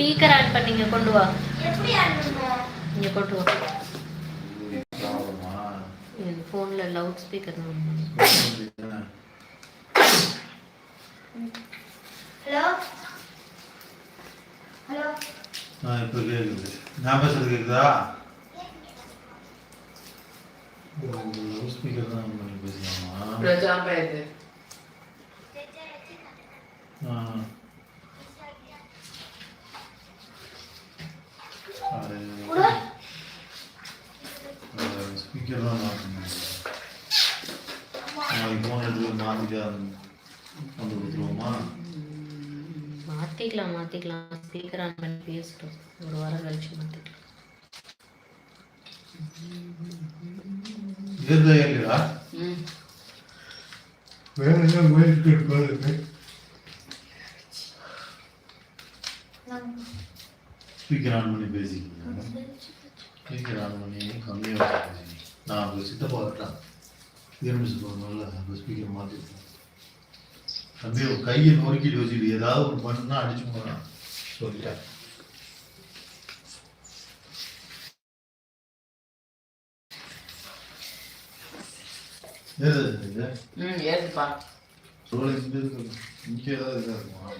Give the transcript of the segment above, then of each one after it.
Speaker on பண்ணீங்க கொண்டு வா. இங்க கொண்டு வா. என் ஃபோன்ல லவுட் ஸ்பீக்கர் தான். ஹலோ? ஹலோ? ஆ இப்போ கேட்குது நான் பேசுறது கேட்குதா ஸ்பீக்கர் தான் பண்ணி பேசலாமா? பிரஜா பேரு ஆ. ஸ்பீக்கர் தான் மாற்றணும் நாளைக்கு ஃபோன் எடுத்து மாற்றிட்டு கொண்டு கொடுத்துருவோமா மாத்திக்கலாம் மாத்திக்கலாம் ஸ்பீக்கர் ஆன் பண்ணி பேசட்டும் ஒரு வாரம் கழிச்சு மாத்திக்கலாம் ஏறுதா ஏறுதா ம் வேற என்ன முயற்சி இருப்பாரு ஸ்பீக்கர் ஆன் பண்ணி பேசிக்கலாம் ஸ்பீக்கர் ஆன் பண்ணி கம்மியாக பேசிக்கலாம் நான் அங்கே சித்தப்பா வரட்டேன் இரும்பு போகணும்ல அந்த ஸ்பீக்கர் மாற்றிருக்கேன் தம்பி உன் கையை நொறுக்கிட்டு வச்சுட்டு ஏதாவது ஒரு பண்ணுனா அடிச்சு போகிறான் சொல்லிட்டேன் ஏறுது இது ம் ஏதுப்பா ரோல் இங்கே இருக்கு. இங்கே ஏதாவது இதாக இருக்குமா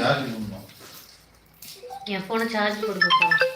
சார்ஜ் பண்ணணும் என் ஃபோனை சார்ஜ் கொடுக்க போறேன்